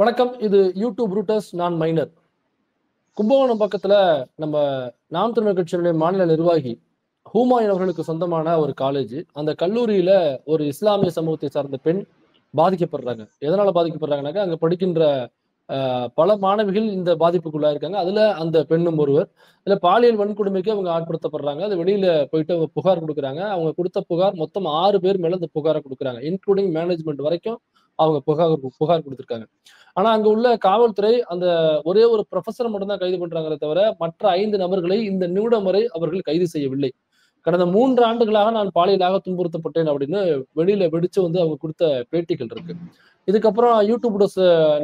வணக்கம். இது YouTube routers நான் மைனர். கும்பகோணம் பக்கத்துல நம்ம நாம் தமிழர் கட்சியினுடைய மாநில நிர்வாகி ஹூமாயின் அவர்களுக்கு சொந்தமான ஒரு காலேஜ் அந்த கல்லூரியில ஒரு இஸ்லாமிய சமூகத்தை சார்ந்த பெண் பாதிக்கப்படுறாங்க. எதனால பாதிக்கப்படுறாங்கனாக்கா அங்க படிக்கின்ற பல மாணவிகள் இந்த பாதிப்புக்குள்ளா இருக்காங்க. அதுல அந்த பெண்ணும் ஒருவர். இதுல பாலியல் வன்கொடுமைக்கு அவங்க ஆட்படுத்தப்படுறாங்க. அது வெளியில போயிட்டு அவங்க புகார் கொடுக்குறாங்க. அவங்க கொடுத்த புகார் மொத்தம் ஆறு பேர் மேல இந்த புகாரை கொடுக்குறாங்க இன்க்ளூடிங் மேனேஜ்மெண்ட் வரைக்கும். அவங்க புகார் புகார் கொடுத்துருக்காங்க. ஆனா அங்க உள்ள காவல்துறை அந்த ஒரே ஒரு ப்ரொஃபஸர் மட்டும்தான் கைது பண்றாங்களே தவிர மற்ற ஐந்து நபர்களை இந்த நிமிடம் வரை அவர்கள் கைது செய்யவில்லை. கடந்த மூன்று ஆண்டுகளாக நான் பாலியலாக துன்புறுத்தப்பட்டேன் அப்படின்னு வெளியில வெடிச்சு வந்து அவங்க கொடுத்த பேட்டிகள் இருக்கு. இதுக்கப்புறம் யூடியூப்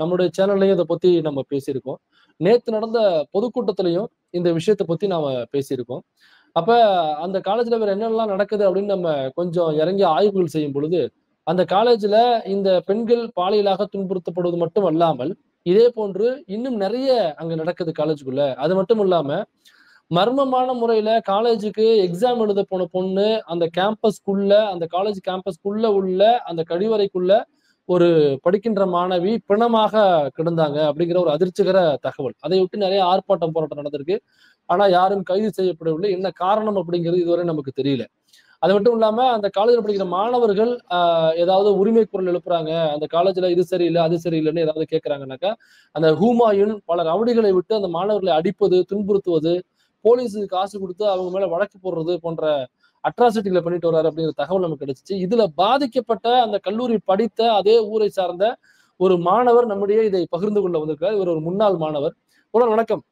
நம்மளுடைய சேனல்லையும் இதை பத்தி நம்ம பேசியிருக்கோம். நேத்து நடந்த பொதுக்கூட்டத்திலையும் இந்த விஷயத்தை பத்தி நாம பேசியிருக்கோம். அப்ப அந்த காலேஜ்ல வேற என்னெல்லாம் நடக்குது அப்படின்னு நம்ம கொஞ்சம் இறங்கி ஆய்வுகள் செய்யும் பொழுது அந்த காலேஜில் இந்த பெண்கள் பாலியலாக துன்புறுத்தப்படுவது மட்டும் அல்லாமல் இதே போன்று இன்னும் நிறைய அங்கே நடக்குது காலேஜுக்குள்ள. அது மட்டும் இல்லாமல் மர்மமான முறையில காலேஜுக்கு எக்ஸாம் எழுத போன பொண்ணு அந்த கேம்பஸ்க்குள்ள அந்த காலேஜ் கேம்பஸ்க்குள்ள உள்ள அந்த கழிவறைக்குள்ள ஒரு படிக்கின்ற மாணவி பிணமாக கிடந்தாங்க அப்படிங்கிற ஒரு அதிர்ச்சிகர தகவல். அதை விட்டு நிறைய ஆர்ப்பாட்டம் போராட்டம் நடந்திருக்கு. ஆனா யாரும் கைது செய்யப்படவில்லை. என்ன காரணம் அப்படிங்கிறது இதுவரை நமக்கு தெரியல. அது மட்டும் இல்லாம அந்த காலேஜில் படிக்கிற மாணவர்கள் ஆஹ், ஏதாவது உரிமை குரல் எழுப்புறாங்க. அந்த காலேஜ்ல இது சரியில்லை அது சரியில்லைன்னு ஏதாவது கேட்கறாங்கனாக்கா அந்த ஹூமாயுன் பல ரவுடிகளை விட்டு அந்த மாணவர்களை அடிப்பது துன்புறுத்துவது போலீஸுக்கு காசு கொடுத்து அவங்க மேல வழக்கு போடுறது போன்ற அட்ராசிட்டிகளை பண்ணிட்டு வர்றாரு அப்படிங்கிற தகவல் நமக்கு கிடைச்சிச்சு. இதுல பாதிக்கப்பட்ட அந்த கல்லூரி படித்த அதே ஊரை சார்ந்த ஒரு மாணவர் நம்முடைய இதை பகிர்ந்து கொள்ள வந்திருக்கார் இவர் ஒரு முன்னாள் மாணவர். உடல் வணக்கம்.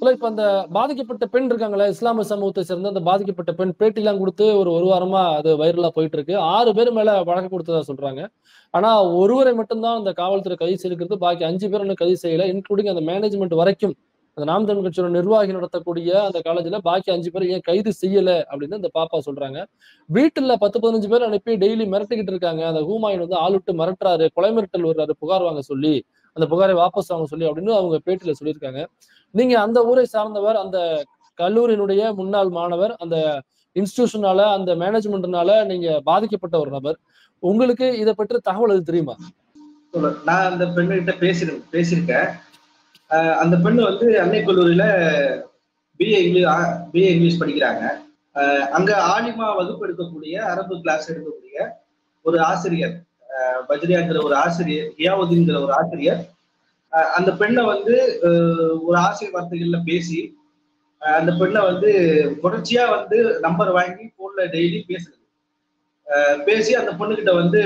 இல்ல இப்ப அந்த பாதிக்கப்பட்ட பெண் இருக்காங்களே இஸ்லாமிய சமூகத்தை சேர்ந்த அந்த பாதிக்கப்பட்ட பெண் பேட்டிலாம் கொடுத்து ஒரு ஒரு வாரமா அது வைரலா போயிட்டு இருக்கு ஆறு பேர் மேல வழக்கு கொடுத்ததா சொல்றாங்க. ஆனா ஒருவரை மட்டும்தான் அந்த காவல்துறை கைது செய்திருக்கிறது. பாக்கி அஞ்சு பேர் இன்னும் கைது செய்யல. இன்க்ளூடிங் அந்த மேனேஜ்மெண்ட் வரைக்கும் அந்த நாம் தமிழ் கட்சியோட நிர்வாகி நடத்தக்கூடிய அந்த காலேஜ்ல பாக்கி அஞ்சு பேர் ஏன் கைது செய்யல அப்படின்னு இந்த பாப்பா சொல்றாங்க. வீட்டுல பத்து பதினஞ்சு பேர் அனுப்பி டெய்லி மிரட்டிக்கிட்டு இருக்காங்க. அந்த ஹூமாயின் வந்து ஆளுட்டு விட்டு மிரட்டுறாரு. கொலை மிரட்டல் வர்றாரு புகார் வாங்க சொல்லி அந்த புகாரை வாபஸ் வாங்க சொல்லி அப்படின்னு அவங்க பேட்டியில சொல்லியிருக்காங்க. நீங்க அந்த ஊரை சார்ந்தவர் அந்த கல்லூரியினுடைய முன்னாள் மாணவர் அந்த இன்ஸ்டிடியூஷனால அந்த மேனேஜ்மெண்ட்னால நீங்க பாதிக்கப்பட்ட ஒரு நபர். உங்களுக்கு இதை பற்றி தகவல் எது தெரியுமா? நான் அந்த பெண்ணுகிட்ட பேசி பேசியிருக்கேன். அந்த பெண்ணு வந்து அன்னை கல்லூரியில பிஏ இங்கிலீஷ் பிஏ இங்கிலீஷ் படிக்கிறாங்க. அஹ் அங்க ஆலிமா வகுப்பு எடுக்கக்கூடிய அரபு கிளாஸ் எடுக்கக்கூடிய ஒரு ஆசிரியர். பஜ்ரியாங்கிற ஒரு ஆசிரியர் ஹியாவுதீன்கிற ஒரு ஆசிரியர் அந்த பெண்ணை வந்து ஒரு ஆசிரியர் வார்த்தைகள்ல பேசி அந்த பெண்ணை வந்து தொடர்ச்சியா வந்து நம்பர் வாங்கி போன்ல டெய்லி பேசுறது. பேசி அந்த பொண்ணுகிட்ட வந்து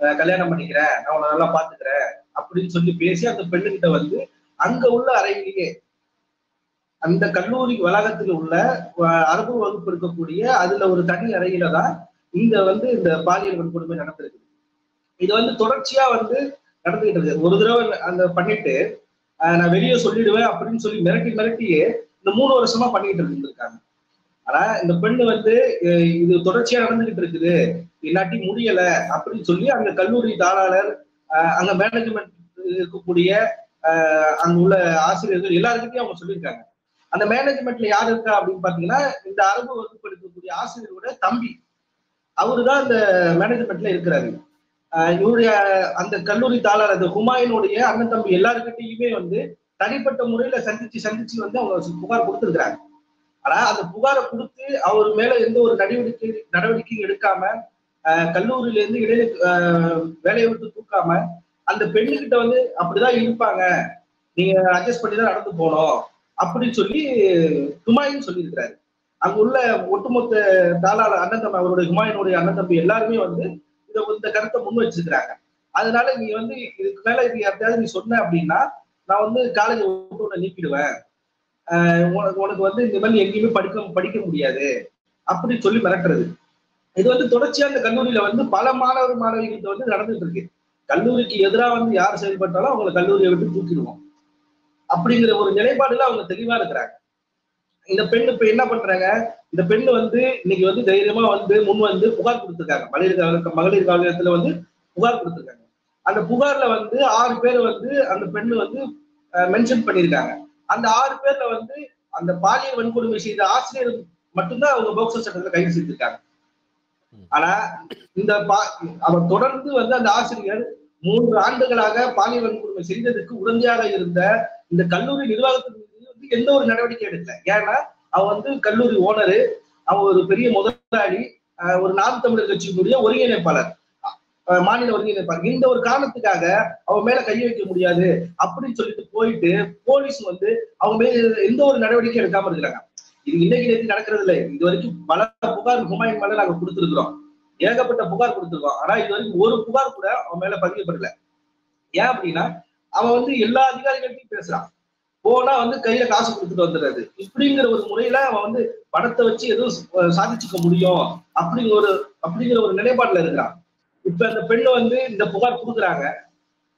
கல்யாணம் பண்ணிக்கிறேன் நான் உன்னை நல்லா பாத்துக்கிறேன் அப்படின்னு சொல்லி பேசி அந்த பெண்ணுகிட்ட வந்து அங்க உள்ள அறையிலேயே அந்த கல்லூரி வளாகத்தில் உள்ள அரபு வகுப்பு இருக்கக்கூடிய அதுல ஒரு தனி அறையில தான் இங்க வந்து இந்த பாலியல் வன்கொடுமை நடந்திருக்கு இது வந்து தொடர்ச்சியா வந்து நடந்துகிட்டு இருக்கு. ஒரு தடவை அந்த பண்ணிட்டு நான் வெளியே சொல்லிடுவேன் அப்படின்னு சொல்லி மிரட்டி மிரட்டியே இந்த மூணு வருஷமா பண்ணிட்டு இருந்திருக்காங்க. ஆனா இந்த பெண்ணு வந்து இது தொடர்ச்சியா நடந்துகிட்டு இருக்குது. இல்லாட்டி முடியல அப்படின்னு சொல்லி அங்க கல்லூரி தாளாளர் அங்க மேனேஜ்மெண்ட் இருக்கக்கூடிய அங்க உள்ள ஆசிரியர்கள் எல்லாருக்கிட்டையும் அவங்க சொல்லியிருக்காங்க. அந்த மேனேஜ்மெண்ட்ல யார் இருக்கா அப்படின்னு பாத்தீங்கன்னா இந்த அரபு வகுப்பு எடுக்கக்கூடிய ஆசிரியரோட தம்பி. அவரு தான் அந்த மேனேஜ்மெண்ட்ல இருக்கிறாரு. இவருடைய அந்த கல்லூரி தாளர் அந்த ஹுமாயூனுடைய அண்ணன் தம்பி எல்லாருக்கிட்டையுமே வந்து தனிப்பட்ட முறையில சந்திச்சு சந்திச்சு வந்து அவங்க புகார் கொடுத்திருக்கிறாங்க. ஆனா அந்த புகாரை கொடுத்து அவர் மேல எந்த ஒரு நடவடிக்கை நடவடிக்கையும் எடுக்காம கல்லூரியில இருந்து இடையில வேலையை விட்டு தூக்காம அந்த பெண்ணுகிட்ட வந்து அப்படிதான் இருப்பாங்க. நீங்க அட்ஜஸ்ட் பண்ணி தான் நடந்து போனோம் அப்படின்னு சொல்லி ஹுமாயூன் சொல்லியிருக்கிறாரு. அங்க உள்ள ஒட்டுமொத்த தாளாள அண்ணன் தம்பி அவருடைய ஹுமாயினுடைய அண்ணன் தம்பி எல்லாருமே வந்து இதை இந்த கருத்தை முன் வச்சிருக்கிறாங்க. அதனால நீ வந்து இதுக்கு மேல இது யார்ட்டையாவது நீ சொன்ன அப்படின்னா நான் வந்து காலேஜ் விட்டு உன்னை நீக்கிடுவேன் ஆஹ் உனக்கு உனக்கு வந்து இந்த மாதிரி எங்கேயுமே படிக்க படிக்க முடியாது. அப்படின்னு சொல்லி மிரட்டுறது. இது வந்து தொடர்ச்சியா அந்த கல்லூரியில வந்து பல மாணவர் மாணவிகிட்ட வந்து நடந்துட்டு இருக்கு. கல்லூரிக்கு எதிராக வந்து யார் செயல்பட்டாலும் அவங்களை கல்லூரியை விட்டு தூக்கிடுவோம். அப்படிங்கிற ஒரு நிலைப்பாடுல அவங்க தெளிவா இருக்கிறாங்க. இந்த பெண் இப்ப என்ன பண்றாங்க? இந்த பெண் வந்து இன்னைக்கு வந்து தைரியமா வந்து முன் வந்து புகார் கொடுத்திருக்காங்க. மகளிர் காவல- மகளிர் காவலத்துல வந்து புகார் கொடுத்துருக்காங்க. அந்த புகார்ல வந்து ஆறு பேர் வந்து அந்த பெண்ணு வந்து மென்ஷன் பண்ணியிருக்காங்க. அந்த ஆறு பேர்ல வந்து அந்த பாலியல் வன்கொடுமை செய்த ஆசிரியர் மட்டும்தான் அவங்க போக்சோ சட்டத்துல கைது செய்திருக்காங்க ஆனா இந்த பா- அவர் தொடர்ந்து வந்து அந்த ஆசிரியர் மூன்று ஆண்டுகளாக பாலியல் வன்கொடுமை செய்ததற்கு உடந்தையாக இருந்த இந்த கல்லூரி நிர்வாகத்தின் எந்த ஒரு நடவடிக்கை எடுக்கல. ஏன்னா அவன் வந்து கல்லூரி ஓனரு அவன் ஒரு பெரிய முதலாளி ஒரு நாம் தமிழர் கட்சியினுடைய ஒருங்கிணைப்பாளர். மாநில ஒருங்கிணைப்பாளர். இந்த ஒரு காரணத்துக்காக அவன் மேல கை வைக்க முடியாது அப்படின்னு சொல்லிட்டு போயிட்டு போலீஸ் வந்து அவங்க மேல எந்த ஒரு நடவடிக்கை எடுக்காம இருக்கிறாங்க இது இன்னைக்கு நேற்று நடக்கிறது இல்லை. இது வரைக்கும் பல புகார் ஹுமாயூன் மேல நாங்க கொடுத்துருக்கிறோம். ஏகப்பட்ட புகார் கொடுத்துருக்கோம். ஆனா இது வரைக்கும் ஒரு புகார் கூட அவன் மேல பதியப்படல. ஏன் அப்படின்னா அவன் வந்து எல்லா அதிகாரிகள்ட்டையும் பேசுறான். போனா வந்து கையில காசு கொடுத்துட்டு வந்துடுறது. இப்படிங்கிற ஒரு முறையில அவன் வந்து பணத்தை வச்சு எதுவும் சாதிச்சுக்க முடியும். அப்படிங்கிற ஒரு அப்படிங்கிற ஒரு நிலைப்பாட்டுல இருக்கிறான். இப்ப அந்த பெண்ணு வந்து இந்த புகார் கொடுக்குறாங்க.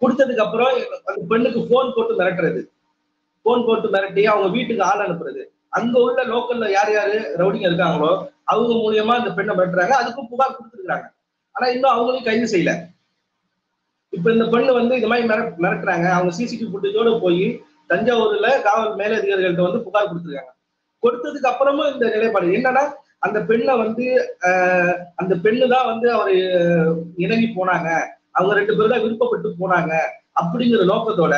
கொடுத்ததுக்கு அப்புறம் அந்த பெண்ணுக்கு போன் போட்டு மிரட்டுறது. போன் போட்டு மிரட்டி அவங்க வீட்டுக்கு ஆள் அனுப்புறது. அங்க உள்ள லோக்கல்ல யார் யாரு ரவுடிங்க இருக்காங்களோ அவங்க மூலியமா அந்த பெண்ணை மிரட்டுறாங்க. அதுக்கும் புகார் கொடுத்துருக்காங்க ஆனா இன்னும் அவங்களையும் கைது செய்யல. இப்ப இந்த பெண்ணு வந்து இந்த மாதிரி மிர மிரட்டுறாங்க. அவங்க சிசிடிவி ஃபுட்டேஜோட போய் தஞ்சாவூர்ல காவல் மேலதிகாரிகள்ட்ட வந்து புகார் கொடுத்துருக்காங்க. கொடுத்ததுக்கு அப்புறமும் இந்த நிலைப்பாடு. என்னன்னா அந்த பெண்ணை வந்து ஆஹ், அந்த பெண்ணு தான் வந்து அவர் இணங்கி போனாங்க. அவங்க ரெண்டு பேரும் தான் விருப்பப்பட்டு போனாங்க. அப்படிங்கிற நோக்கத்தோட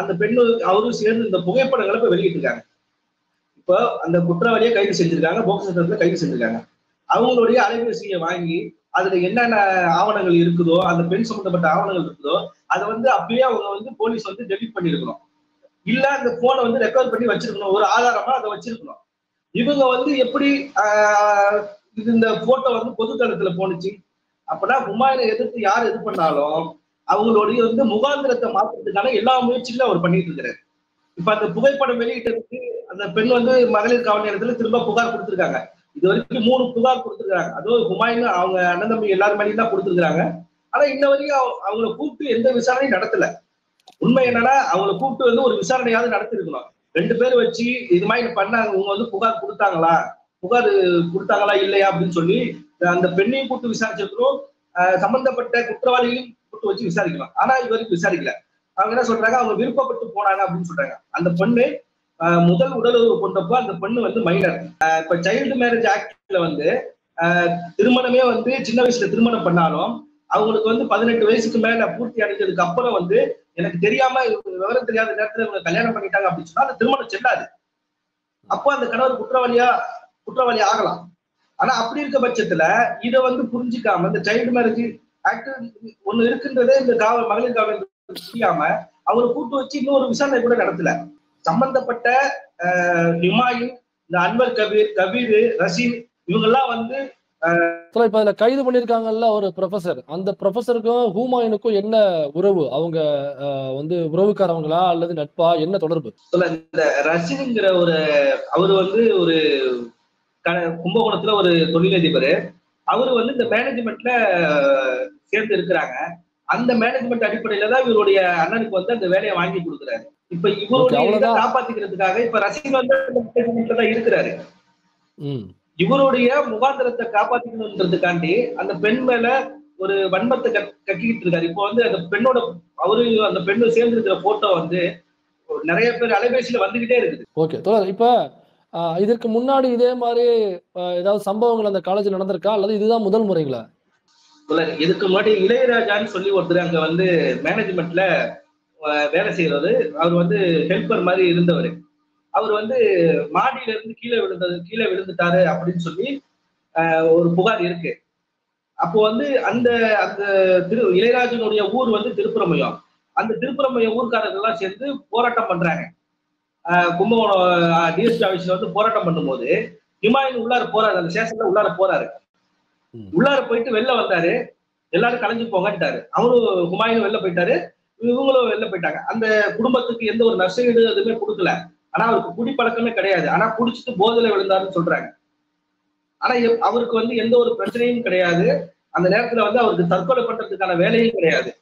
அந்த பெண்ணு அவரும் சேர்ந்து இந்த புகைப்படங்களை இப்ப வெளியிட்டிருக்காங்க. இப்போ அந்த குற்றவாளியை கைது செஞ்சிருக்காங்க போக்சோ சட்டத்துல கைது செஞ்சிருக்காங்க. அவங்களுடைய அலைபேசியை வாங்கி அதுல என்னென்ன ஆவணங்கள் இருக்குதோ அந்த பெண் சம்பந்தப்பட்ட ஆவணங்கள் இருக்குதோ அதை வந்து அப்பயே அவங்க வந்து போலீஸ் வந்து டெலிட் பண்ணிருக்கணும் இல்ல அந்த போனை வந்து ரெக்கார்ட் பண்ணி வச்சிருக்கணும். ஒரு ஆதாரமா அதை வச்சிருக்கணும். இவங்க வந்து எப்படி இது இந்த போட்டோ வந்து பொதுத்தளத்துல போனுச்சு அப்பனா ஹுமாயூனை எதிர்த்து யார் இது பண்ணாலும் அவங்களுடைய வந்து முகாந்திரத்தை மாத்துறதுக்கான எல்லா முயற்சிகளும் அவர் பண்ணிட்டு இருக்கிறாரு. இப்ப அந்த புகைப்படம் வெளியிட்டதுக்கு அந்த பெண் வந்து மகளிர் காவல் நிலையத்துல திரும்ப புகார் கொடுத்திருக்காங்க. இது வரைக்கும் மூணு புகார் கொடுத்திருக்காங்க. அதுவும் ஹுமாயின் அவங்க அண்ணன் தம்பி எல்லாரும் மேலேயும் தான் கொடுத்திருக்காங்க ஆனா இன்ன வரைக்கும் அவ- அவங்கள கூப்பிட்டு எந்த விசாரணையும் நடத்தல. உண்மை என்னன்னா அவங்கள கூப்பிட்டு வந்து ஒரு விசாரணையாவது நடத்திருக்கணும். ரெண்டு பேர் வச்சு இது மாதிரி பண்ணாங்க உங்க வந்து புகார் கொடுத்தாங்களா? புகார் கொடுத்தாங்களா இல்லையா அப்படின்னு சொல்லி அந்த பெண்ணையும் கூப்பிட்டு விசாரிச்சிருக்கணும். சம்பந்தப்பட்ட குற்றவாளிகளையும் கூப்பிட்டு வச்சு விசாரிக்கலாம் ஆனா இது வரைக்கும் விசாரிக்கல. அவங்க என்ன சொல்றாங்க? அவங்க விருப்பப்பட்டு போனாங்க அப்படின்னு சொல்றாங்க. அந்த பெண்ணு முதல் உடலுறவு கொண்டப்போ அந்த பெண்ணு வந்து மைனர் இப்ப சைல்டு மேரேஜ் ஆக்ட்ல வந்து திருமணமே வந்து சின்ன வயசுல திருமணம் பண்ணாலும் அவங்களுக்கு வந்து பதினெட்டு வயசுக்கு மேல பூர்த்தி அடைஞ்சதுக்கு அப்புறம் வந்து எனக்கு தெரியாம விவரம் தெரியாத நேரத்துல இவங்க கல்யாணம் பண்ணிட்டாங்க அப்படின்னு சொன்னா அந்த திருமணம் செல்லாது. அப்போ அந்த கணவர் குற்றவாளியா குற்றவாளி ஆகலாம். ஆனா அப்படி இருக்க பட்சத்துல இதை வந்து புரிஞ்சுக்காம இந்த சைல்டு மேரேஜ் ஆக்ட் ஒண்ணு இருக்குன்றதே இந்த காவல் மகளிர் காவல் புரியாம அவரை கூட்டு வச்சு இன்னொரு விசாரணை கூட நடத்தல. சம்பந்தப்பட்ட ஆஹ், இந்த அன்வர் கபீர் கபீர் ரஷீத் இவங்கெல்லாம் வந்து இப்ப அதுல கைது பண்ணிருக்காங்கல்ல ஒரு ப்ரொஃபசர் அந்த ப்ரொஃபசருக்கும் ஹூமாயூனுக்கும் என்ன உறவு? அவங்க வந்து உறவுக்காரவங்களா அல்லது நட்பா? என்ன தொடர்பு? இந்த ரஷீதுங்கிற ஒரு அவர் வந்து ஒரு கும்பகோணத்துல ஒரு தொழிலதிபர். அவர் வந்து இந்த மேனேஜ்மெண்ட்ல சேர்ந்து இருக்கிறாங்க. அந்த மேனேஜ்மெண்ட் அடிப்படையில தான் இவருடைய அண்ணனுக்கு வந்து அந்த வேலையை வாங்கி கொடுக்குறாரு. இப்ப இவருடைய. காப்பாத்திக்கிறதுக்காக இப்ப ரஷீத் வந்து இருக்கிறாரு. இவருடைய முகாந்திரத்தை காப்பாத்திக்கணுன்றதுக்காண்டி அந்த பெண் மேல ஒரு வன்மத்தை கட்- கட்டிக்கிட்டு இருக்காரு. இப்போ வந்து அந்த பெண்ணோட அவரு அந்த பெண்ணு சேர்ந்து இருக்கிற போட்டோ வந்து நிறைய பேர் அலைபேசியில வந்துகிட்டே இருக்குது. ஓகே தொடர். இப்ப இதற்கு முன்னாடி இதே மாதிரி ஏதாவது சம்பவங்கள் அந்த காலேஜ்ல நடந்திருக்கா? அல்லது இதுதான் முதல் முறைங்களா? இதுக்கு முன்னாடி இளையராஜான்னு சொல்லி ஒருத்தர் அங்க வந்து மேனேஜ்மெண்ட்ல வேலை செய்யறவர். அவர் வந்து ஹெல்ப்பர் மாதிரி இருந்தவர். அவர் வந்து மாடியில இருந்து கீழே விழுந்தது கீழே விழுந்துட்டாரு அப்படின்னு சொல்லி ஒரு புகார் இருக்கு. அப்போ வந்து அந்த அந்த திரு இளையராஜனுடைய ஊர் வந்து திருப்புறமயம். அந்த திருப்புறமயம் ஊர்க்காரர்கள் எல்லாம் சேர்ந்து போராட்டம் பண்றாங்க. கும்பகோணம் டிஎஸ்பி ஆஃபீஸ்ல வந்து போராட்டம் பண்ணும்போது ஹிமாயின் உள்ளார போறாரு அந்த ஸ்டேஷன்ல உள்ளார போறாரு. உள்ளார போயிட்டு வெளில வந்தாரு. எல்லாரும் கலைஞ்சு போங்கட்டாரு அவரும் ஹுமாயூன் வெளில போயிட்டாரு. இவங்களும் வெளில போயிட்டாங்க. அந்த குடும்பத்துக்கு எந்த ஒரு நஷ்டஈடு எதுவுமே கொடுக்கல. ஆனா அவருக்கு குடிப்பழக்கமே கிடையாது. ஆனா குடிச்சிட்டு போதையில விழுந்தாருன்னு சொல்றாங்க. ஆனா அவருக்கு வந்து எந்த ஒரு பிரச்சனையும் கிடையாது. அந்த நேரத்துல வந்து அவருக்கு தற்கொலை பண்றதுக்கான வேலையும் கிடையாது.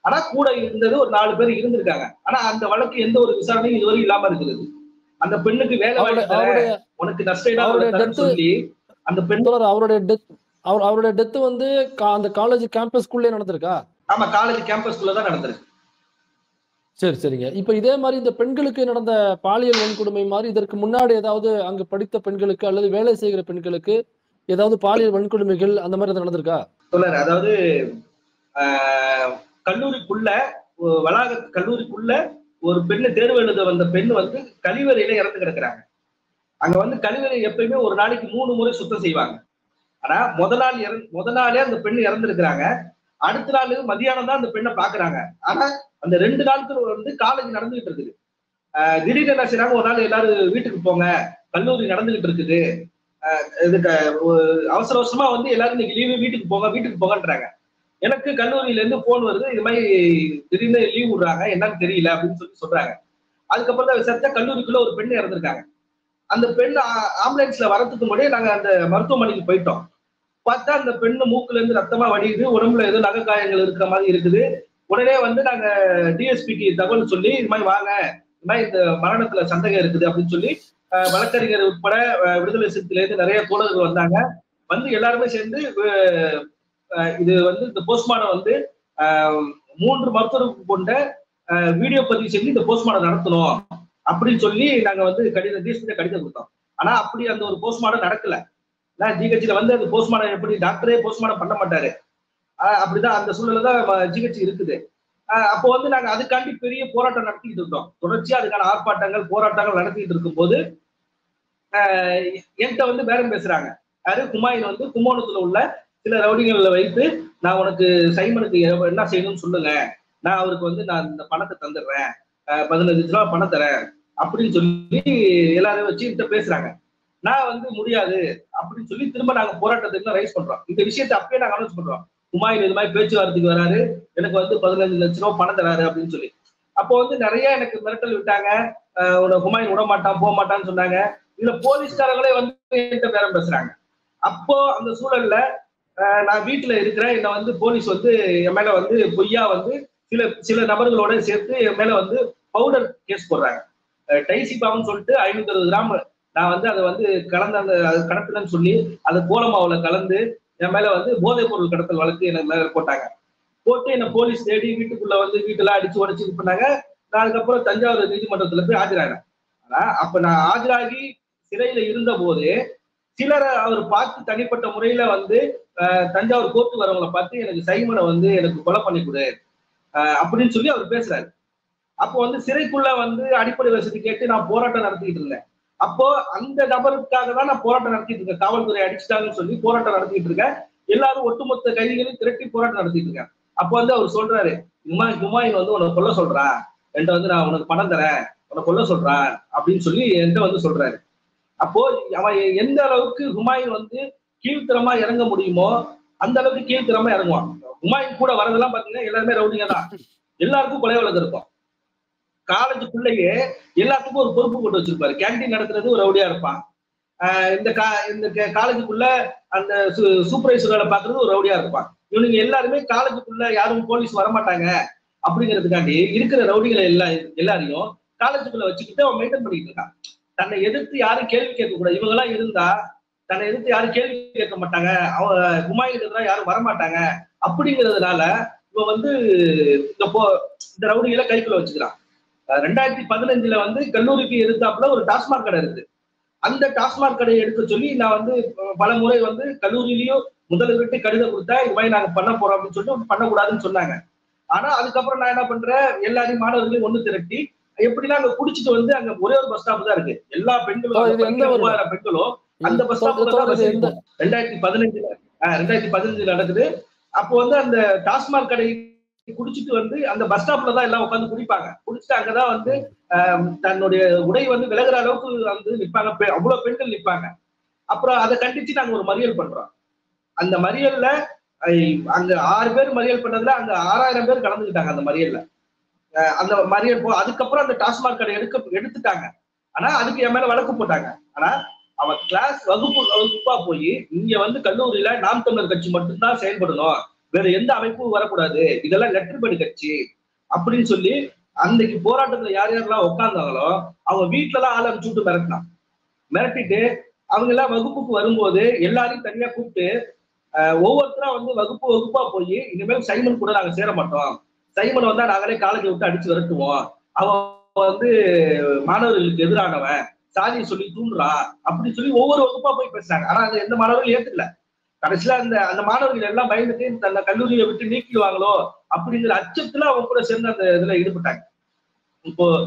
ஆனா கூட இருந்தது ஒரு நாலு பேர் இருந்திருக்காங்க. ஆனா அந்த வழக்கு எந்த ஒரு விசாரணையும் இதுவரை இல்லாம இருக்குது. அந்த பெண்ணுக்கு வேலை வாங்கி உனக்கு நஷ்ட அவருடைய ஈடாக death- சொல்லி அந்த பெண் அவருடைய டெத் அவர் அவருடைய டெத் வந்து அந்த காலேஜ் கேம்பஸ்குள்ளே நடந்திருக்கா? ஆமா காலேஜ் கேம்பஸ்குள்ள தான் நடந்திருக்கு. சரி சரிங்க. இப்ப இதே மாதிரி இந்த பெண்களுக்கு நடந்த பாலியல் வன்கொடுமை மாதிரி இதற்கு முன்னாடி ஏதாவது அங்கு படித்த பெண்களுக்கு அல்லது வேலை செய்கிற பெண்களுக்கு ஏதாவது பாலியல் வன்கொடுமைகள் அந்த மாதிரி நடந்திருக்கா? சொல்லாரு அதாவது ஆஹ், கல்லூரிக்குள்ள வளாக கல்லூரிக்குள்ள ஒரு பெண்ணு தேர்வு எழுத வந்த பெண் வந்து கழிவறையில இறந்து கிடக்குறாங்க. அங்க வந்து கழிவறை எப்பயுமே ஒரு நாளைக்கு மூணு முறை சுத்தம் செய்வாங்க. ஆனா முத நாள் இறந்து முத நாளே அந்த பெண் இறந்துருக்குறாங்க அடுத்த நாள் மதியானம் தான் அந்த பெண்ணை பாக்குறாங்க ஆனா அந்த ரெண்டு நாட்கள் வந்து காலேஜ் நடந்துகிட்டு இருக்குது. திடீர்னு என்ன செய்யறாங்க ஒரு நாள் எல்லாரும் வீட்டுக்கு போங்க கல்லூரி நடந்துகிட்டு இருக்குது. இதுக்கு அவசர அவசரமா வந்து எல்லாரும் இன்னைக்கு லீவு வீட்டுக்கு போங்க வீட்டுக்கு போகன்றாங்க எனக்கு கல்லூரியில இருந்து போன் வருது இது மாதிரி திடீர்னு லீவ் விடுறாங்க என்னன்னு தெரியல அப்படின்னு சொல்லி சொல்றாங்க. அதுக்கப்புறம் தான் விசாரிச்சா கல்லூரிக்குள்ள ஒரு பெண் இறந்துருக்காங்க. அந்த பெண் ஆம்புலன்ஸ்ல வரத்துக்கு முன்னாடியே நாங்க அந்த மருத்துவமனைக்கு போயிட்டோம். பார்த்தா அந்த பெண்ணு மூக்குல இருந்து ரத்தமா வடியுது உடம்புல ஏதோ நகை காயங்கள் இருக்கிற மாதிரி இருக்குது. உடனே வந்து நாங்க டிஎஸ்பிக்கு தகவல் சொல்லி இது மாதிரி வாங்க இது மாதிரி இந்த மரணத்துல சந்தேகம் இருக்குது அப்படின்னு சொல்லி வழக்கறிஞர் உட்பட விடுதலை சிறுத்தையில இருந்து நிறைய தோழர்கள் வந்தாங்க. வந்து எல்லாருமே சேர்ந்து இது வந்து இந்த போஸ்ட்மார்டம் வந்து மூன்று மருத்துவருக்கு கொண்ட அஹ், வீடியோ பதிவு செஞ்சு இந்த போஸ்ட்மார்டம் நடத்தணும் அப்படின்னு சொல்லி நாங்க வந்து கடிதம் டிஎஸ்பி கடிதம் கொடுத்தோம். ஆனா அப்படி அந்த ஒரு போஸ்ட்மார்டம் நடக்கல. ஜிஹெச்ல வந்து அந்த போஸ்ட்மார்டம் எப்படி டாக்டரே போஸ்ட்மார்டம் பண்ண மாட்டாரு. அப்படிதான் அந்த சூழ்நிலை தான் ஜிஹெச் இருக்குது. ஆஹ் அப்போ வந்து நாங்க அதுக்காண்டி பெரிய போராட்டம் நடத்திட்டு இருந்தோம். தொடர்ச்சியா அதுக்கான ஆர்ப்பாட்டங்கள் போராட்டங்கள் நடத்திட்டு இருக்கும்போது ஆஹ் என்கிட்ட வந்து பேரம் பேசுறாங்க. யாரு? குமாயின் வந்து கும்போணத்துல உள்ள சில ரவுடிகள்ல வைத்து நான் உனக்கு சைமனுக்கு என்ன செய்யணும்னு சொல்லுங்க. நான் அவருக்கு வந்து நான் இந்த பணத்தை தந்துடுறேன். பதினஞ்சு லட்ச ரூபா பணம் தரேன். அப்படின்னு சொல்லி எல்லாரையும் வச்சு என்கிட்ட பேசுறாங்க. நான் வந்து முடியாது. அப்படின்னு சொல்லி திரும்ப நாங்க போராட்டத்துக்கு ரைஸ் பண்றோம். இந்த விஷயத்தை அப்பயே நாங்க அனௌன்ஸ் பண்றோம். குமாயின் இது மாதிரி பேச்சுவார்த்தைக்கு வராரு. எனக்கு வந்து பதினஞ்சு லட்ச ரூபா பணம் தராரு அப்படின்னு சொல்லி. அப்போ வந்து நிறைய எனக்கு மிரட்டல் விட்டாங்க. ஆஹ் குமாயின் விட மாட்டான் போக மாட்டான்னு சொன்னாங்க. இதுல போலீஸ்காரங்களே வந்து என்கிட்ட பேரம் பேசுறாங்க. அப்போ அந்த சூழல்ல நான் வீட்டுல இருக்கிறேன். என்னை வந்து போலீஸ் வந்து என் மேல வந்து பொய்யா வந்து சில சில நபர்களோட சேர்த்து என் மேல வந்து பவுடர் கேஸ் போடுறாங்க. டைசிபாம்னு சொல்லிட்டு ஐநூத்தி அறுபது கிராம் நான் வந்து அதை வந்து கலந்து அந்த அது கடத்தலன்னு சொல்லி அதை கோலமாவுல கலந்து என் மேல வந்து போதைப் பொருள் கடத்தல் வழக்கு எனக்கு மேல போட்டாங்க. போட்டு என்ன போலீஸ் தேடி வீட்டுக்குள்ள வந்து வீட்டெல்லாம் அடிச்சு உடச்சு இது பண்ணாங்க. நான் அதுக்கப்புறம் தஞ்சாவூர் நீதிமன்றத்துல போய் ஆஜரானேன். ஆனா அப்ப நான் ஆஜராகி சிறையில இருந்த போது சிலரை அவர் பார்த்து தனிப்பட்ட முறையில வந்து தஞ்சாவூர் கோர்ட்டு வரவங்களை பார்த்து எனக்கு சைமனை வந்து எனக்கு கொலை பண்ணி கொடு அப்படின்னு சொல்லி அவர் பேசுறாரு. அப்போ வந்து சிறைக்குள்ள வந்து அடிப்படை வசதி கேட்டு நான் போராட்டம் நடத்திட்டு இருந்தேன். அப்போ அந்த நபருக்காக தான் நான் போராட்டம் நடத்திட்டு இருக்கேன். காவல்துறை அடிச்சிட்டாங்கன்னு சொல்லி போராட்டம் நடத்திட்டு இருக்கேன். எல்லாரும் ஒட்டுமொத்த கைதிகளையும் திரட்டி போராட்டம் நடத்திட்டு இருக்கேன். அப்போ வந்து அவர் சொல்றாரு இம்மா ஹுமாயின் வந்து உனக்கு கொல்ல சொல்றான் என்கிட்ட வந்து நான் உனக்கு பணம் தரேன். உனக்கு கொல்ல சொல்றான் அப்படின்னு சொல்லி என்கிட்ட வந்து சொல்றாரு. அப்போ அவன் எந்த அளவுக்கு ஹுமாயூன் வந்து கீழ்த்தரமா இறங்க முடியுமோ அந்த அளவுக்கு கீழ்த்தரமா இறங்குவான். ஹுமாயின் கூட வரதெல்லாம் பாத்தீங்கன்னா எல்லாருமே ரவுடிங்க தான். எல்லாருக்கும் கொலை வழக்கு இருக்கும். காலேஜுக்குள்ளேயே எல்லாத்துக்கும் ஒரு பொறுப்பு போட்டு வச்சிருப்பாரு. கேண்டீன் நடத்துறது ஒரு ரவுடியா இருப்பான். ஆஹ் இந்த கா இந்த காலேஜுக்குள்ள அந்த சூப்பர்வைசர் வேலை பாக்குறது ஒரு ரவுடியா இருப்பான். இவனுங்க எல்லாருமே காலேஜுக்குள்ள யாரும் போலீஸ் வரமாட்டாங்க அப்படிங்கிறதுக்காண்டி இருக்கிற ரவுடிகளை எல்லா எல்லாரையும் காலேஜுக்குள்ள வச்சுக்கிட்டு அவன் மெயின்டைன் பண்ணிட்டு இருக்கான். தன்னை எதிர்த்து யாரும் கேள்வி கேட்கக்கூடாது. இவங்க எல்லாம் இருந்தா தன்னை எதிர்த்து யாரும் கேள்வி கேட்க மாட்டாங்க. அவன் குமாயிக்கு எதிராக யாரும் வரமாட்டாங்க. அப்படிங்கிறதுனால இவன் வந்து இந்த போ இந்த ரவுடிகளை கைக்குள்ள வச்சுக்கிறான். ரெண்டாயிரத்தி பதினஞ்சுல வந்து கல்லூரிக்கு எதிர்த்தாப்புல ஒரு டாஸ்மாக் கடை இருக்கு. அந்த டாஸ்மாக் கடையை எடுக்க சொல்லி நான் வந்து பல முறை வந்து கல்லூரியிலயும் முதல்வர்கிட்ட கடிதம் கொடுத்தா இது மாதிரி நாங்க பண்ண போறோம் அப்படின்னு சொல்லிட்டு பண்ணக்கூடாதுன்னு சொன்னாங்க. ஆனா அதுக்கப்புறம் நான் என்ன பண்றேன் எல்லாரையும் மாணவர்களையும் ஒண்ணு திரட்டி எப்படின்னா அங்க குடிச்சிட்டு வந்து அங்க ஒரே ஒரு பஸ் ஸ்டாப் தான் இருக்கு. எல்லா பெண்களும் மூவாயிரம் பெண்களும் அந்த பஸ் ஸ்டாப்ல எந்த ரெண்டாயிரத்தி பதினஞ்சுல ரெண்டாயிரத்தி பதினஞ்சுல நடக்குது. அப்போ வந்து அந்த டாஸ்மாக் கடை குடிச்சிட்டு வந்து அந்த பஸ் ஸ்டாப்ல தான் எல்லாம் உட்காந்து குடிப்பாங்க. குடிச்சிட்டு அங்கதான் வந்து ஆஹ், தன்னுடைய உடை வந்து விலகுற அளவுக்கு வந்து நிப்பாங்க. பெ- அவ்வளவு பெண்கள் நிப்பாங்க. அப்புறம் அதை கண்டிச்சு நாங்க ஒரு மறியல் பண்றோம். அந்த மறியல்ல அங்க ஆறு பேர் மறியல் பண்ணதுல அங்க ஆறாயிரம் பேர் கலந்துக்கிட்டாங்க அந்த மறியல்ல. அஹ் அந்த மறியல் போ அதுக்கப்புறம் அந்த டாஸ்மாக் கடை எடுக்க எடுத்துட்டாங்க. ஆனா அதுக்கு என் மேல வழக்கு போட்டாங்க. ஆனா அவன் கிளாஸ் வகுப்பு வகுப்பா போய் இங்க வந்து கல்லூரியில நாம் தமிழர் கட்சி மட்டும்தான் செயல்படணும். வேற எந்த அமைப்பும் வரக்கூடாது. இதெல்லாம் லெட்டர் படி கட்சி அப்படின்னு சொல்லி அன்னைக்கு போராட்டத்துல யார் யாரெல்லாம் உட்கார்ந்தாங்களோ அவங்க வீட்டுல எல்லாம் ஆள் அனுப்பிச்சு விட்டு மிரட்டினான் மிரட்டிட்டு அவங்க எல்லாம் வகுப்புக்கு வரும்போது எல்லாரையும் தனியா கூப்பிட்டு ஒவ்வொருத்தரா வந்து வகுப்பு வகுப்பா போய் இனிமேல் சைமன் கூட நாங்க சேர மாட்டோம். சைமன் வந்தா நாங்களே காலேஜை விட்டு அடிச்சு விரட்டுவோம். அவன் வந்து மாணவர்களுக்கு எதிரானவன். சாதியை சொல்லி தூண்டுறான் அப்படின்னு சொல்லி ஒவ்வொரு வகுப்பா போய் பேசுறாங்க. ஆனா அது எந்த மாணவர்கள் ஏத்துக்கல. கடைசியில அந்த அந்த மாணவர்கள் எல்லாம் பயந்துட்டு அந்த கல்லூரியை விட்டு நீக்கிடுவாங்களோ அப்படிங்கிற அச்சத்துல அவங்க கூட சேர்ந்து அந்த இதுல ஈடுபட்டாங்க. இப்போ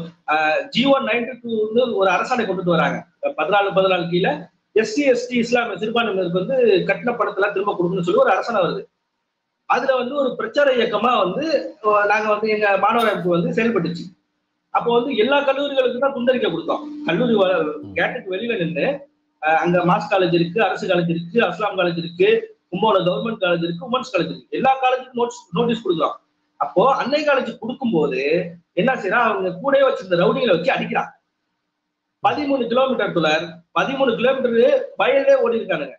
ஜி ஒன் நைன்டி டூ வந்து ஒரு அரசாணை கொண்டுட்டு வராங்க. பதினாலு பதினாலு கீழே எஸ்சி எஸ்டி இஸ்லாமிய சிறுபான்மையினருக்கு வந்து கட்டின படத்தெல்லாம் திரும்ப கொடுக்கணும்னு சொல்லி ஒரு அரசாணை வருது. அதுல வந்து ஒரு பிரச்சார இயக்கமா வந்து நாங்க வந்து எங்க மாணவர் அமைப்பு வந்து செயல்பட்டுச்சு. அப்போ வந்து எல்லா கல்லூரிகளுக்கும் தான் துண்டறிக்கை கொடுத்தோம். கல்லூரி வ- கேட்டுக்கு வெளியில நின்று அங்க மாஸ் காலேஜ் இருக்கு அரசு காலேஜ் இருக்கு அஸ்லாம் காலேஜ் இருக்கு கும்போல கவர்மெண்ட் காலேஜ் இருக்கு உமன்ஸ் காலேஜ் இருக்கு. எல்லா காலேஜுக்கும் நோட்ஸ் நோட்டீஸ் கொடுக்குறோம். அப்போ அன்னை காலேஜ் கொடுக்கும்போது என்ன செய்யறா அவங்க கூட வச்சிருந்த ரவுடிகளை வச்சு அடிக்கிறான். பதிமூணு கிலோமீட்டர் துளர் பதிமூணு கிலோமீட்டர் வயல்லே ஓடி இருக்கானுங்க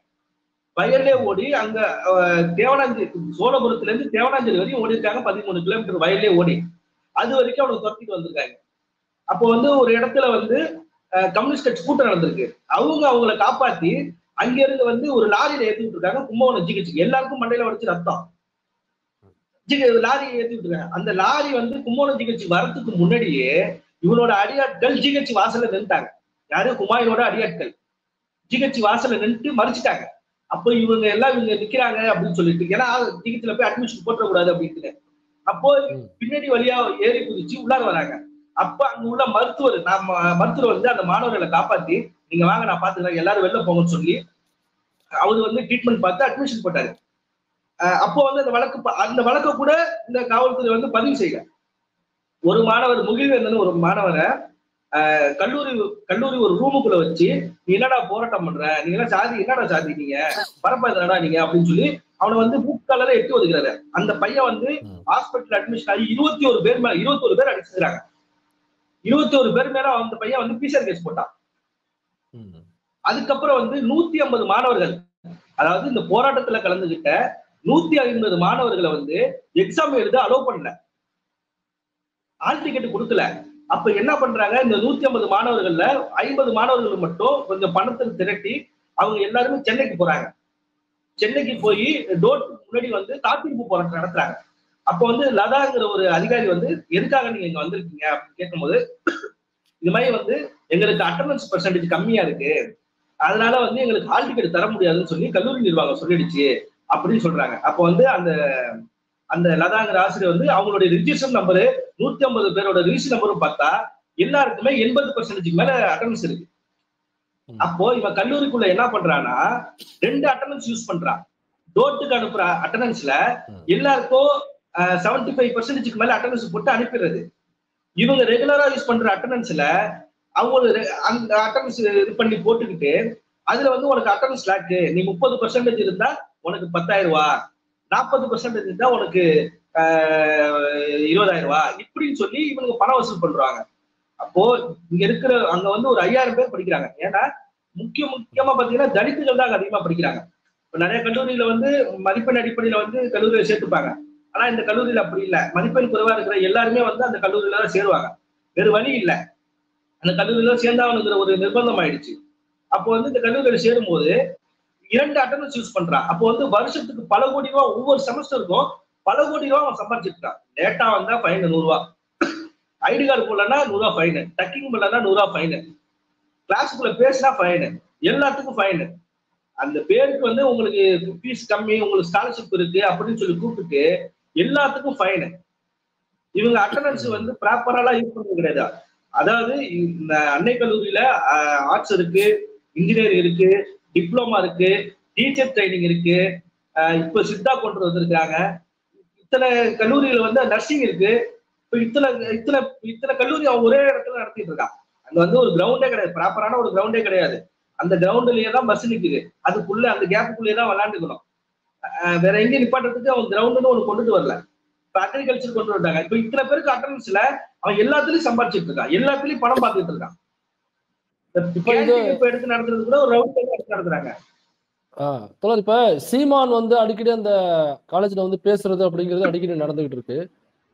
வயல்லே ஓடி அங்க அஹ், தேவனாஞ்சி சோழபுரத்துல இருந்து தேவனாஞ்சேரி வரையும் ஓடி இருக்காங்க பதிமூணு கிலோமீட்டர் வயல்லே ஓடி. அது வரைக்கும் அவனுக்கு துரத்திட்டு வந்திருக்காங்க. அப்போ வந்து ஒரு இடத்துல வந்து கம்யூனிஸ்ட் கட்சி கூட்டம் நடந்திருக்கு. அவங்க அவங்கள காப்பாத்தி அங்க இருந்து வந்து ஒரு லாரியில ஏத்திட்டு இருக்காங்க கும்பகோணம் ஜிகிச்சு எல்லாருக்கும் மண்டையில வடிச்சு ரத்தம். லாரி ஏத்திட்டு இருக்காங்க அந்த லாரி வந்து கும்பகோணம் ஜிகிச்சு வரதுக்கு முன்னாடியே இவனோட அடியாட்கள் ஜிகச்சி வாசல்ல நின்றுட்டாங்க யாரு? குமாயினோட அடியாட்கள். ஜிகச்சி வாசல்ல நின்றுட்டு மறிச்சிட்டாங்க. அப்போ இவங்க எல்லாம் இவங்க நிக்கிறாங்க அப்படின்னு சொல்லிட்டு ஏன்னா ஜிகச்சில போய் அட்மிஷன் போட்டக்கூடாது அப்படின்னு அப்போ. பின்னாடி வழியா ஏறி குதிச்சு உள்ளார வராங்க. அப்ப அங்க உள்ள மருத்துவர் நான் ம- மருத்துவர் வந்து அந்த மாணவர்களை காப்பாத்தி நீங்க வாங்க நான் பாத்துக்கிறேன் எல்லாரும் வெளில போங்கன்னு சொல்லி அவர் வந்து ட்ரீட்மெண்ட் பார்த்து அட்மிஷன் போட்டாரு. அப்போ வந்து அந்த வழக்கு அந்த வழக்கை கூட இந்த காவல்துறை வந்து பதிவு செய்யல. ஒரு மாணவர் முகில்வேந்தன் ஒரு மாணவரை கல்லூரி கல்லூரி ஒரு ரூமுக்குள்ள வச்சு நீ என்னடா போராட்டம் பண்ற? நீங்க எல்லாம் சாதி என்னடா சாதி நீங்க? பரப்பாதடா நீங்க? அப்படின்னு சொல்லி அவனை வந்து மூக்கால எட்டு ஒதுக்கிறாரு. அந்த பையன் வந்து. ஹாஸ்பிட்டல் அட்மிஷன் ஆகி இருபத்தி ஒரு பேர் மேல இருபத்தி ஒரு பேர் அடிச்சிருக்காங்க இருபத்தி ஒரு பேர் மேல அந்த பையன் வந்து பிசிஆர் கேஸ் போட்டான். அதுக்கப்புறம் வந்து நூத்தி ஐம்பது மாணவர்கள் அதாவது இந்த போராட்டத்துல கலந்துகிட்ட நூத்தி ஐம்பது மாணவர்களை வந்து எக்ஸாம் எழுத அலோவ் பண்ணல. ஆல் டிக்கெட் கொடுக்கல. அப்ப என்ன பண்றாங்க? இந்த நூத்தி ஐம்பது மாணவர்கள்ல ஐம்பது மாணவர்கள் மட்டும் கொஞ்சம் பணத்தை திரட்டி அவங்க எல்லாருமே சென்னைக்கு போறாங்க. சென்னைக்கு போய் டோருக்கு முன்னாடி வந்து காத்திருப்பு போராட்டம் நடத்துறாங்க. அப்போ வந்து லதாங்கிற ஒரு அதிகாரி வந்து எதுக்காக நீங்க இங்க வந்திருக்கீங்க? அப்படின்னு கேட்கும்போது இது மாதிரி வந்து எங்களுக்கு அட்டண்டன்ஸ் பெர்சன்டேஜ் கம்மியா இருக்கு. அதனால வந்து எங்களுக்கு ஹால் டிக்கெட் தர முடியாதுன்னு சொல்லி கல்லூரி நிர்வாகம் சொல்லிடுச்சு. அப்படின்னு சொல்றாங்க. அப்போ வந்து அந்த அந்த லதாங்கிற ஆசிரியர் வந்து அவங்களுடைய ரிஜிஸ்டர் நம்பரு நூத்தி ஐம்பது பேரோட ரிஜிஸ்டர் நம்பரும் பார்த்தா எல்லாருக்குமே எண்பது பர்சன்டேஜ் மேல அட்டண்டன்ஸ் இருக்கு. அப்போ இவன் கல்லூரிக்குள்ள என்ன பண்றான்னா ரெண்டு அட்டண்டன்ஸ் யூஸ் பண்றான். டோட்டுக்கு அனுப்புற அட்டண்டன்ஸ்ல. எல்லாருக்கும் செவன்டி ஃபைவ் பர்சன்டேஜ்க்கு மேல அட்டண்டன்ஸ் போட்டு அனுப்பிடுறது. இவங்க ரெகுலரா யூஸ் பண்ற அட்டண்டன்ஸ்ல அவங்க அந்த அட்டண்டன்ஸ் இது பண்ணி போட்டுக்கிட்டு அதுல வந்து உனக்கு அட்டண்டன்ஸ் லாக்கு நீ முப்பது பர்சன்டேஜ் இருந்தா உனக்கு பத்தாயிரம் ரூபா நாற்பது பர்சன்டேஜ் இருந்தா உனக்கு இருபதாயிரம் ரூபா இப்படின்னு சொல்லி இவனுக்கு பணம் வசூல் பண்றாங்க. அப்போ இங்க இருக்கிற அங்க வந்து ஒரு ஐயாயிரம் பேர் படிக்கிறாங்க. ஏன்னா முக்கிய முக்கியமா பாத்தீங்கன்னா தலித்துகள் தான் அதிகமா படிக்கிறாங்க. இப்ப நிறைய கல்லூரியில வந்து மதிப்பெண் அடிப்படையில வந்து கல்லூரியில சேர்த்துப்பாங்க. ஆனா இந்த கல்லூரியில அப்படி இல்லை. மதிப்பெண் குறைவா இருக்கிற எல்லாருமே வந்து அந்த கல்லூரியில தான் சேருவாங்க. வேறு வழி இல்லை. அந்த கல்லூரியில சேர்ந்தாவணுங்கிற ஒரு நிர்பந்தம் ஆயிடுச்சு. அப்போ வந்து இந்த கல்லூரியில சேரும்போது இரண்டு அட்டண்டன்ஸ் யூஸ் பண்றான். அப்போ வந்து வருஷத்துக்கு பல கோடி ரூபா ஒவ்வொரு செமஸ்டருக்கும் பல கோடி ரூபா அவன் சம்பாதிச்சிருக்கான் லேட்டா வந்தா ஃபைன் நூறு ஐடி கார்டு போடலன்னா நூறுரூவா ஃபைனு டக்கிங் பண்ணலன்னா நூறுரூவா ஃபைனு கிளாஸுக்குள்ள பேசினா ஃபைனு எல்லாத்துக்கும் ஃபைனு அந்த பேருக்கு வந்து உங்களுக்கு ஃபீஸ் கம்மி உங்களுக்கு ஸ்காலர்ஷிப் இருக்கு அப்படின்னு சொல்லி கூப்பிட்டு எல்லாத்துக்கும் ஃபைனு இவங்க அட்டண்டன்ஸ் வந்து ப்ராப்பராலாம் யூஸ் பண்ண கிடையாது. அதாவது இந்த அன்னை கல்லூரியில ஆர்ட்ஸ் இருக்கு இன்ஜினியரிங் இருக்கு டிப்ளமா இருக்கு டீச்சர் ட்ரைனிங் இருக்கு இப்ப சித்தா கொண்டு வந்திருக்காங்க. இத்தனை கல்லூரியில வந்து நர்சிங் இருக்கு. இப்ப இத்தனை இத்தனை இத்தனை கல்லூரி அவன் ஒரே இடத்துல நடத்திட்டு இருக்கான் அங்க வந்து ஒரு கிரவுண்டே கிடையாது. ப்ராப்பரான ஒரு கிரவுண்டே கிடையாது. அந்த கிரவுண்ட்லயே தான் பஸ் நிக்குது. அதுக்குள்ள அந்த கேப்புக்குள்ளேயே தான் விளையாண்டுக்கணும். வேற எங்கேயும் நிப்பாட்டுறதுக்கு அவன் கிரவுண்டுன்னு ஒண்ணு கொண்டுட்டு வரல. இப்ப அக்ரிகல்ச்சர் கொண்டு வந்துட்டாங்க. இப்ப இத்தனை பேருக்கு அட்டண்டன்ஸ்ல அவன் எல்லாத்துலயும் சம்பாதிச்சிட்டு இருக்கான். எல்லாத்துலயும் பணம் பார்த்துட்டு இருக்கான். இப்ப எடுத்து நடத்துறது கூட ஒரு ரவுண்ட் எடுத்து நடத்துறாங்க. தோழர் இப்ப சீமான் வந்து அடிக்கடி அந்த காலேஜ்ல வந்து பேசுறது அப்படிங்கிறது அடிக்கடி நடந்துகிட்டு இருக்கு.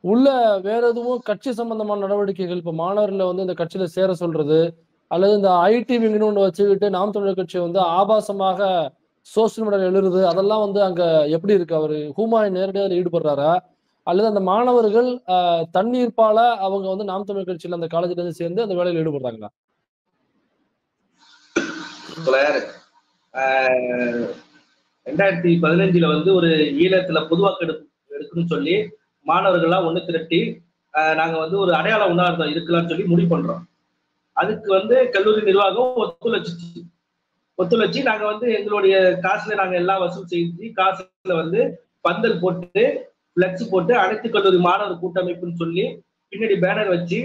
உள்ள வேற எதுவும் கட்சி சம்பந்தமான நடவடிக்கைகள் இப்ப மாணவர்களை வந்து இந்த கட்சியில சேர சொல்றது அல்லது இந்த ஐடி விங்னு ஒன்று வச்சுக்கிட்டு நாம் தமிழர் கட்சி வந்து ஆபாசமாக சோசியல் மீடியாவில் எழுதுறது அதெல்லாம் வந்து அங்க எப்படி இருக்கு? அவரு ஹூமாயின் நேரடியாக ஈடுபடுறாரா? அல்லது அந்த மாணவர்கள் ஆஹ், தண்ணீர்ப்பால அவங்க வந்து நாம் தமிழ் கட்சியில அந்த காலேஜ்ல இருந்து சேர்ந்து அந்த வேலையில் ஈடுபடுறாங்களா? ஆஹ் ரெண்டாயிரத்தி பதினஞ்சுல வந்து ஒரு ஈழத்துல பொதுவாக்கு எடுப்பு எடுக்கணும்னு சொல்லி மாணவர்கள்லாம் ஒண்ணு திரட்டி ஆஹ் நாங்க வந்து ஒரு அடையாள உணார்த்தம் இருக்கலாம்னு சொல்லி முடிவு பண்றோம். அதுக்கு வந்து கல்லூரி நிர்வாகம் ஒத்துழைச்சிச்சு. ஒத்துழைச்சு நாங்க வந்து எங்களுடைய காசுல நாங்க எல்லாம் வசூல் செஞ்சு காசுல வந்து பந்தல் போட்டு பிளக்ஸ் போட்டு அனைத்து கல்லூரி மாணவர் கூட்டமைப்புன்னு சொல்லி பின்னாடி பேனர் வச்சு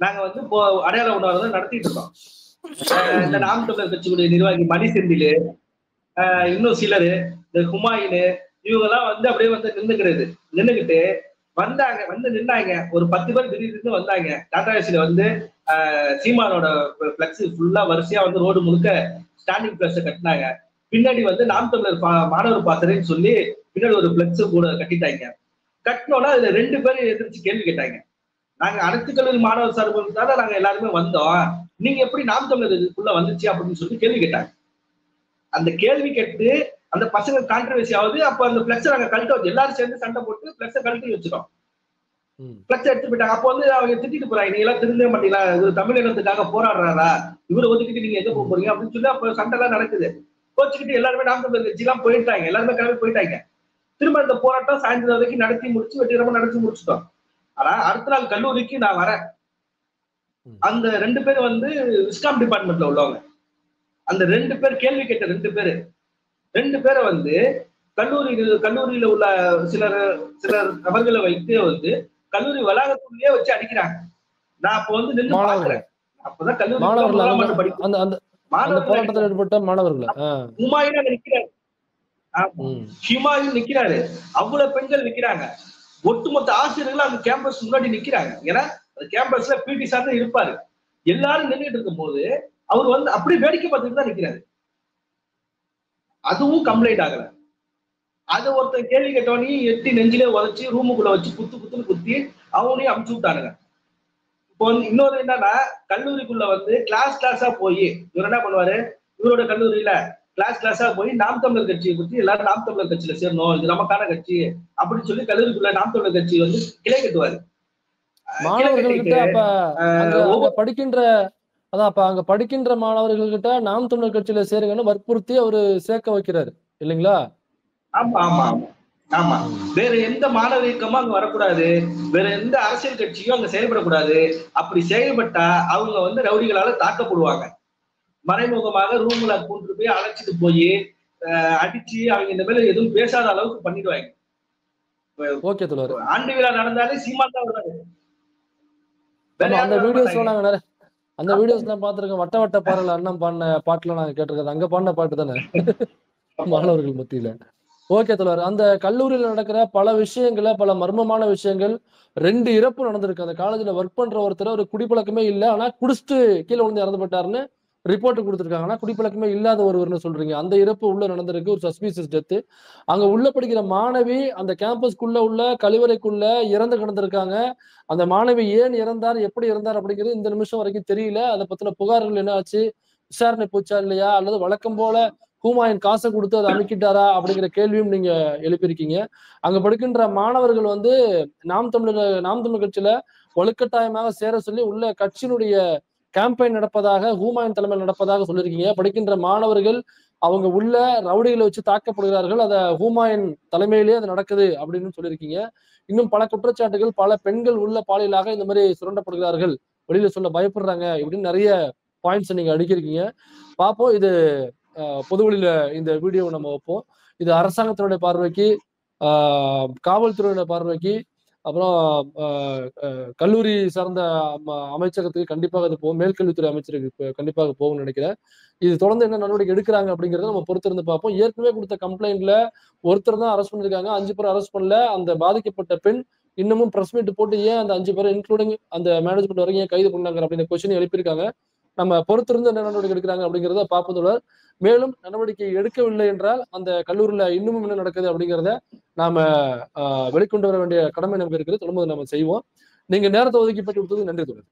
நாங்க வந்து அடையாள உணர்வு நடத்திட்டு இருக்கோம். இந்த நாம் தமிழர் கட்சியுடைய நிர்வாகி மணி செந்திலு இன்னும் சிலரு இந்த ஹுமாயினு இவங்க எல்லாம் வந்து அப்படியே வந்து நின்றுக்கிறது நின்னுக்கிட்டு வந்தாங்க வந்து நின்னாங்க. ஒரு பத்து பேர் திடீர்னு வந்தாங்க. டாடா ஏசில வந்து சீமானோட பிளக்ஸ் ஃபுல்லா வரிசையா வந்து ரோடு முழுக்க ஸ்டாண்டிங் பிளக்ஸ் கட்டினாங்க. பின்னாடி வந்து நாம் தமிழர் பா- மாணவர் பாசறைன்னு சொல்லி பின்னாடி ஒரு பிளக்ஸ் கூட கட்டிட்டாங்க. கட்டினோன்னா அதுல ரெண்டு பேரும் எதிர்த்து கேள்வி கேட்டாங்க. நாங்க அனைத்து கல்லூரி மாணவர் சார்பு தானே நாங்க எல்லாருமே வந்தோம். நீங்க எப்படி நாம் தமிழர் இதுக்குள்ள வந்துச்சு அப்படின்னு சொல்லி கேள்வி கேட்டாங்க. அந்த கேள்வி கேட்டு அந்த பசங்க கான்ட்ரவர்சி ஆகுது அப்ப அந்த பிளக்ஸை நாங்க கழட்ட வச்சு எல்லாரும் சேர்ந்து சண்டை போட்டு பிளக்ஸை கழட்டி வச்சிட்டோம். ம். பிளக்ஸ் எடுத்து போயிட்டாங்க. அப்போ வந்து அவங்க திட்டிட்டு போறாங்க நீங்க எல்லாம் திருந்தவே மாட்டீங்களா? இவர் தமிழ் இனத்துக்காக போராடுறாரா? இவரை ஒதுக்கிட்டு நீங்க எங்க போக போறீங்க? அப்படின்னு சொல்லி அப்ப சண்டை எல்லாம் நடக்குது. கோச்சுக்கிட்டு எல்லாருமே தமிழர் கட்சி எல்லாம் போயிட்டாங்க. எல்லாருமே கிளம்பி போயிட்டாங்க. திரும்ப இந்த போராட்டம் சாயந்தரம் வரைக்கும் நடத்தி முடிச்சு வெற்றிகரமா நடத்தி முடிச்சிட்டோம். ஆனா அடுத்த நாள் கல்லூரிக்கு நான் வரேன். அந்த ரெண்டு பேர் வந்து விஸ்காம் டிபார்ட்மெண்ட்ல உள்ளவங்க. அந்த ரெண்டு பேர் கேள்வி கேட்ட ரெண்டு பேரு ரெண்டு பேரை வந்து கல்லூரி கல்லூரியில உள்ள சிலர் சிலர் நபர்களை வைத்து வந்து கல்லூரி வளாகத்துள்ளேயே வச்சு அடிக்கிறாங்க. நான் அப்ப வந்து நின்று பாக்குறேன் அப்பதான் கல்லூரி மாணவர்கள் போராட்டத்தில் ஈடுபட்ட மாணவர்கள். நிக்கிறாரு. ஹிமாயும் நிக்கிறாரு. அவ்வளவு பெண்கள் நிக்கிறாங்க. ஒட்டுமொத்த ஆசிரியர்கள் அந்த கேம்பஸ் முன்னாடி நிக்கிறாங்க. ஏன்னா அந்த கேம்பஸ்ல பிடி சார் தான் இருப்பாரு. எல்லாரும் நின்றுட்டு இருக்கும் போது அவர் வந்து அப்படியே வேடிக்கை பார்த்துட்டு தான் நிக்கிறாரு. அதுவும் கம்ப்ளைண்ட் ஆகல. அது ஒருத்தன் கேள்வி கேட்டவனே எட்டி நெஞ்சிலே உதச்சி ரூமுக்குள்ள வச்சு குத்து குத்துன்னு குத்தி அவனையும் அமுச்சு விட்டானுங்க. இப்போ வந்து இன்னொரு என்னன்னா கல்லூரிக்குள்ள வந்து கிளாஸ் கிளாஸா போய் இவர் என்ன பண்ணுவாரு? இவரோட கல்லூரியில கிளாஸ் கிளாஸா போய் நாம் தமிழர் கட்சியை பத்தி எல்லாரும் நாம் தமிழர் கட்சியில சேரணும் இது நமக்கான கட்சி அப்படின்னு சொல்லி கல்லூரிக்குள்ள நாம் தமிழர் கட்சி வந்து கிளை கட்டுவாரு. அஹ் கிளை மாணவர்கள் கிட்ட கட்டிட்டு, அப்ப அங்க அஹ், அங்க படிக்கின்ற அதான் அப்ப அங்க படிக்கின்ற மாணவர்கள் கிட்ட நாம் தமிழர் கட்சியில சேருங்கன்னு வற்புறுத்தி அவரு சேர்க்க வைக்கிறாரு. இல்லைங்களா? ஆமா ஆமா ஆமா. வேற எந்த மாணவ இயக்கமும் அங்க வரக்கூடாது. வேற எந்த அரசியல் கட்சியும் அங்க செயல்படக்கூடாது. அப்படி செயல்பட்டா அவங்க வந்து ரவுடிகளால தாக்கப்படுவாங்க. மறைமுகமாக ரூம்ல கூட்டு போய் அழைச்சிட்டு போய் அடிச்சு அவங்க இந்த மேல எதுவும் பேசாத அளவுக்கு பண்ணிடுவாங்க. ஓகே ஆண்டு விழா நடந்தாலே சீமான் தான் ஆமா, அந்த வீடியோஸ். நாங்க நிறைய அந்த வீடியோஸ் நான் பாத்திருக்கேன் வட்ட வட்ட பாடல அண்ணன் பாடின பாட்டுல நாங்க கேட்டிருக்கோம் அங்க பாடின பாட்டு தானே? மாணவர்கள் மத்தியில. ஓகே தலைவர் அந்த கல்லூரியில நடக்கிற பல விஷயங்கள பல மர்மமான விஷயங்கள் ரெண்டு இறப்பு நடந்திருக்கு. அந்த காலேஜ்ல ஒர்க் பண்ற ஒருத்தர் ஒரு குடிப்பழக்கமே இல்ல ஆனா குடிச்சிட்டு கீழே விழுந்து இறந்து போயிட்டாருன்னு ரிப்போர்ட் கொடுத்துருக்காங்கன்னா குடிப்பழக்கமே இல்லாத ஒருவர்னு சொல்றீங்க. அந்த இறப்பு உள்ள நடந்திருக்கு. ஒரு சஸ்பீசியஸ் டெத்து அங்க உள்ள படிக்கிற மாணவி அந்த கேம்பஸ்க்குள்ள உள்ள கழிவறைக்குள்ள இறந்து கிடந்திருக்காங்க. அந்த மாணவி ஏன் இறந்தார் எப்படி இறந்தார் அப்படிங்கிறது இந்த நிமிஷம் வரைக்கும் தெரியல. அதை பத்தின புகார்கள் என்ன ஆச்சு விசாரணை போச்சா இல்லையா அல்லது வழக்கம் போல ஹூமாயின் காசை கொடுத்து அதை அமைக்கிட்டாரா அப்படிங்கிற கேள்வியும் நீங்க எழுப்பியிருக்கீங்க. அங்க படிக்கின்ற மாணவர்கள் வந்து நாம் தமிழர் நாம் தமிழ் கட்சியில வலுக்கட்டாயமாக சேர சொல்லி உள்ள கட்சியினுடைய கேம்பெயின் நடப்பதாக ஹூமாயின் தலைமையில் நடப்பதாக சொல்லியிருக்கீங்க. படிக்கின்ற மாணவர்கள் அவங்க உள்ள ரவுடிகளை வச்சு தாக்கப்படுகிறார்கள். அதை ஹூமாயின் தலைமையிலேயே அது நடக்குது அப்படின்னு சொல்லியிருக்கீங்க. இன்னும் பல குற்றச்சாட்டுகள் பல பெண்கள் உள்ள பாலியலாக இந்த மாதிரி சுரண்டப்படுகிறார்கள். வெளியில சொல்ல பயப்படுறாங்க இப்படின்னு நிறைய பாயிண்ட்ஸ் நீங்க அடிக்கிருக்கீங்க பார்ப்போம். இது பொதுவெளியில இந்த வீடியோவை நம்ம வைப்போம். இது அரசாங்கத்தினுடைய பார்வைக்கு காவல்துறையினுடைய பார்வைக்கு அப்புறம் கல்லூரி சார்ந்த அமைச்சகத்துக்கு கண்டிப்பாக அது போகும் மேல்கல்வித்துறை அமைச்சருக்கு கண்டிப்பாக போகும்னு நினைக்கிறேன். இது தொடர்ந்து என்ன நடவடிக்கை எடுக்கிறாங்க அப்படிங்கறத நம்ம பொறுத்திருந்து பார்ப்போம். ஏற்கனவே கொடுத்த கம்ப்ளைண்ட்ல ஒருத்தர் தான் அரெஸ்ட் பண்ணிருக்காங்க அஞ்சு பேர் அரெஸ்ட் பண்ணல. அந்த பாதிக்கப்பட்ட பெண் இன்னமும் பிரஸ் மீட் போட்டு ஏன் அந்த அஞ்சு பேர் இன்க்ளூடிங் அந்த மேனேஜ்மெண்ட் வரைக்கும் ஏன் கைது பண்ணாங்க அப்படின்ற கொஸ்டின் எழுப்பியிருக்காங்க. நம்ம பொறுத்திருந்து என்ன நடவடிக்கை எடுக்கிறாங்க அப்படிங்கிறத பார்ப்பதுடன் மேலும் நடவடிக்கை எடுக்கவில்லை என்றால் அந்த கல்லூரியில இன்னமும் என்ன நடக்குது அப்படிங்கிறத நாம ஆஹ் வெளிக்கொண்டு வர வேண்டிய கடமை நமக்கு இருக்குது. தொடர்ந்து நம்ம செய்வோம். நீங்க நேரத்தை ஒதுக்கி பெற்று கொடுத்தது நன்றி தொடர்